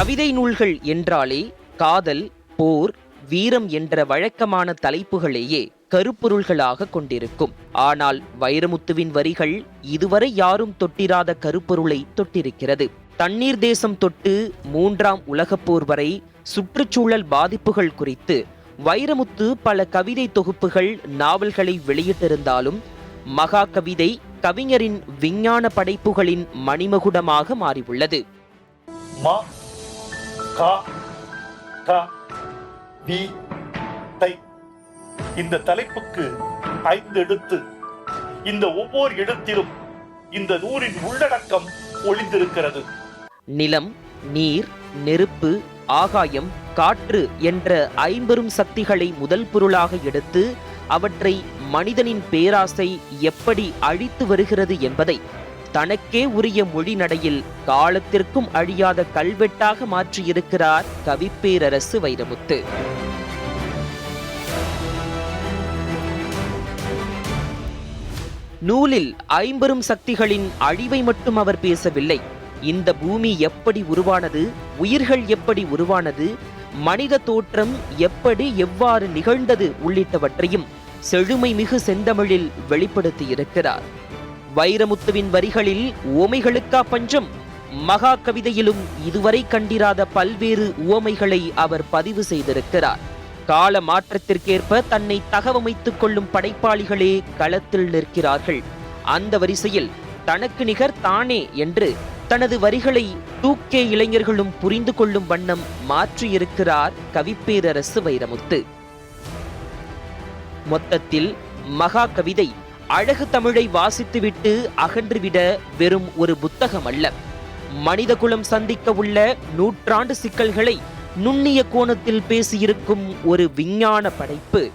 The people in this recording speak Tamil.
கவிதை நூல்கள் என்றாலே காதல் போர் வீரம் என்ற வழக்கமான தலைப்புகளையே கருப்பொருள்களாக கொண்டிருக்கும். ஆனால் வைரமுத்துவின் வரிகள் இதுவரை யாரும் தொட்டிராத கருப்பொருளை தொட்டிருக்கிறது. தண்ணீர் தேசம் தொட்டு மூன்றாம் உலகப் போர் வரை சுற்றுச்சூழல் பாதிப்புகள் குறித்து வைரமுத்து பல கவிதை தொகுப்புகள் நாவல்களை வெளியிட்டிருந்தாலும் மகா கவிதை கவிஞரின் விஞ்ஞான படைப்புகளின் மணிமகுடமாக மாறியுள்ளது. கா வி தை. இந்த தலைப்புக்கு ஐந்து எழுத்து. இந்த ஒவ்வொரு எழுத்திலும் இந்த நூறின் உள்ளடக்கம் ஒளிந்திருக்கிறது. நிலம் நீர் நெருப்பு ஆகாயம் காற்று என்ற ஐம்பெரும் சக்திகளை முதல் பொருளாக எடுத்து அவற்றை மனிதனின் பேராசை எப்படி அழித்து வருகிறது என்பதை தனக்கே உரிய மொழி நடையில் காலத்திற்கும் அழியாத கல்வெட்டாக மாற்றியிருக்கிறார் கவிப்பேரரசு வைரமுத்து. நூலில் ஐம்பெரும் சக்திகளின் அழிவை மட்டும் அவர் பேசவில்லை. இந்த பூமி எப்படி உருவானது உயிர்கள் எப்படி உருவானது மனித தோற்றம் எப்படி எவ்வாறு நிகழ்ந்தது உள்ளிட்டவற்றையும் செழுமை மிகு செந்தமிழில் வெளிப்படுத்தி இருக்கிறார் வைரமுத்துவின் வரிகளில் உவமைகளுக்கா பஞ்சம்? மகா கவிதையிலும் இதுவரை கண்டிராத பல்வேறு உவமைகளை அவர் பதிவு செய்திருக்கிறார். கால மாற்றத்திற்கேற்ப தன்னை தகவமைத்துக் கொள்ளும் படைப்பாளிகளே களத்தில் நிற்கிறார்கள். அந்த வரிசையில் தனக்கு நிகர் தானே என்று தனது வரிகளை தூக்கே இளைஞர்களும் புரிந்து கொள்ளும் வண்ணம் மாற்றியிருக்கிறார் கவிப்பேரரசு வைரமுத்து. மொத்தத்தில் மகா கவிதை அழகு தமிழை வாசித்துவிட்டு அகன்றுவிட வெறும் ஒரு புத்தகம் அல்ல. மனிதகுலம் சந்திக்க உள்ள நூற்றாண்டு சிக்கல்களை நுண்ணிய கோணத்தில் பேசியிருக்கும் ஒரு விஞ்ஞான படைப்பு.